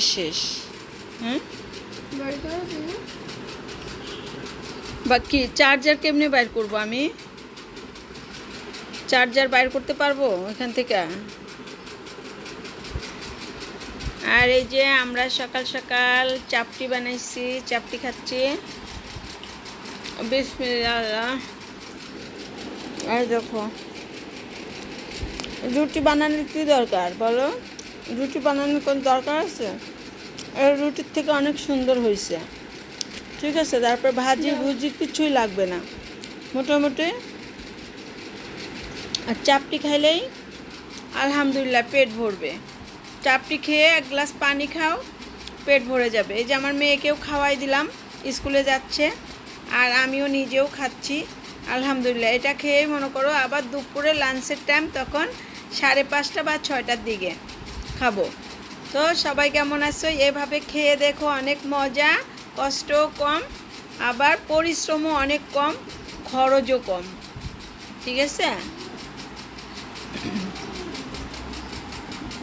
শেষ। হুম? বা কি চার্জার কেমনে বাইর করব আমি? চার্জার বাইর করতে পারব এখান থেকে? আর এই যে আমরা সকাল সকাল চাপটি বানাইছি, চাপটি খাচ্ছি। বিসমিল্লাহ। আর দেখো। রুটি বানানোর কি দরকার বলো? রুটি বানানোর কোনো দরকার আছে? রুটির থেকে অনেক সুন্দর হয়েছে। ঠিক আছে, তারপর ভাজি ভুজি কিছুই লাগবে না। মোটামুটি। আর চাপটি খাইলেই আলহামদুলিল্লাহ পেট ভরবে। চাপটি খেয়ে এক গ্লাস পানি খাও, পেট ভরে যাবে। এই যে আমার মেয়েকেও খাওয়াই দিলাম, স্কুলে যাচ্ছে আর আমিও নিজেও খাচ্ছি। আলহামদুলিল্লাহ, এটা খেয়েই মনে করো আবার দুপুরে লাঞ্চের টাইম তখন সাড়ে পাঁচটা বা ছয়টার দিকে। খাব। তো সবাই কেমন আছো? এভাবে খেয়ে দেখো অনেক মজা কষ্ট কম, আবার পরিশ্রমও অনেক কম, খরচও কম। ঠিক আছে?